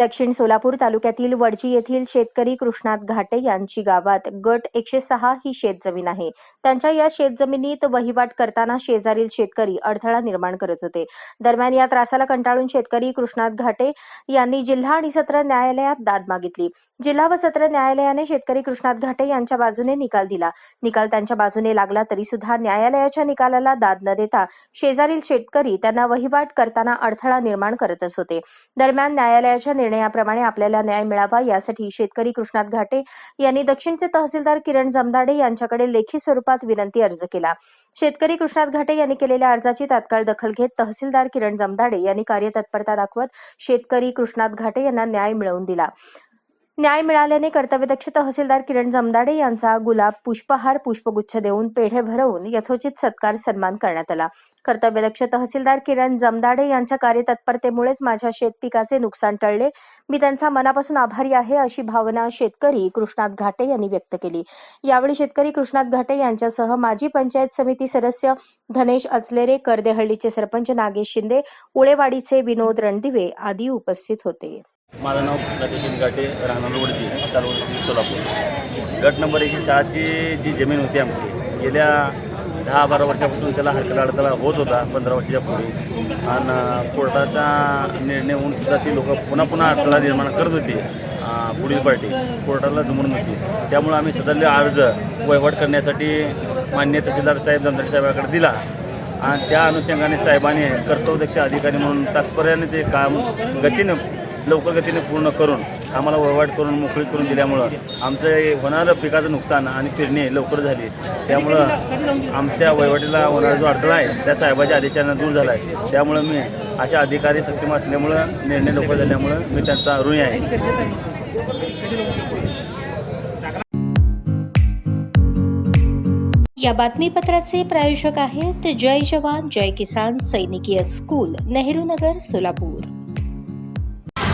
दक्षिण सोलापूर तालुक्यातील वडजी येथील शेतकरी कृष्णात घाटे यांची गावात गट एकशे सहा ही शेतजमीन आहे. त्यांच्या या शेतजमिनीत वहिवाट करताना शेजारील शेतकरी अडथळा निर्माण करत होते. दरम्यान या त्रासाला कंटाळून शेतकरी कृष्णात घाटे यांनी जिल्हा आणि सत्र न्यायालयात दाद मागितली. जिल्हा व सत्र न्यायालयाने शेतकरी कृष्णात घाटे यांच्या बाजूने निकाल दिला. निकाल त्यांच्या बाजूने लागला तरी सुद्धा न्यायालयाच्या निकालाला दाद न देता शेजारील शेतकरी त्यांना वहिवाट करताना अडथळा निर्माण करतच होते. दरम्यान न्यायालयाच्या निर्णयाप्रमाणे आपल्याला न्याय मिळावा यासाठी शेतकरी कृष्णात घाटे यांनी दक्षिणचे तहसीलदार किरण जमदाडे यांच्याकडे लेखी स्वरूपात विनंती अर्ज केला. शेतकरी कृष्णात घाटे यांनी केलेल्या अर्जाची तात्काळ दखल घेत तहसीलदार किरण जमदाडे यांनी कार्यतत्परता दाखवत शेतकरी कृष्णात घाटे यांना न्याय मिळवून दिला. न्याय मिळाल्याने कर्तव्यदक्ष तहसीलदार किरण जमदाडे यांचा गुलाब पुष्पहार पुष्पगुच्छ देऊन पेढे भरवून यथोचित सत्कार सन्मान करण्यात आला. कर्तव्यदक्ष तहसीलदार किरण जमदाडे यांच्या कार्यतत्परतेमुळेच माझ्या शेतपिकाचे नुकसान टळले. मी त्यांचा मनापासून आभारी आहे अशी भावना शेतकरी कृष्णात घाटे यांनी व्यक्त केली. यावेळी शेतकरी कृष्णात घाटे यांच्यासह माजी पंचायत समिती सदस्य धनेश अचलेरे करदेहಳ್ळीचे सरपंच नागेश शिंदे उळेवाडीचे विनोद रणदिवे आदी उपस्थित होते. माझं नाव नटेशन घाटे राहणार वडजी तालुका सोलापूर. गट नंबर एकशे सहाची जी जमीन होती आमची गेल्या दहा बारा वर्षापासून त्याला हडकला अडथळा होत होता पंधरा वर्षाच्या पूर्वी आणि कोर्टाचा निर्णय होऊन सुद्धा ती लोक पुन्हा पुन्हा अडथळा निर्माण करत होती पुढील पार्टी. कोर्टाला जमून होती त्यामुळे आम्ही सदरले अर्ज वहिवाट करण्यासाठी मान्य तहसीलदार साहेब जमदारी साहेबाकडे दिला. आणि त्या अनुषंगाने साहेबांनी कर्तव्यदक्ष अधिकारी म्हणून तात्पर्याने ते काम गतीनं लवकर गतीने पूर्ण करून आम्हाला वळवाट करून मोकळी करून दिल्यामुळं आमचं हे होणारं पिकाचं नुकसान आणि पेरणी लवकर झाली. त्यामुळं आमच्या वळवाटीला होणारा जो अडथळा आहे त्या साहेबाच्या आदेशानं दूर झाला आहे त्यामुळं मी अशा अधिकारी सक्षम असल्यामुळं निर्णय लवकर झाल्यामुळं मी त्यांचा ऋणी आहे. या बातमीपत्राचे प्रायोजक आहेत जय जवान जय किसान सैनिकीय स्कूल नेहरू नगर सोलापूर.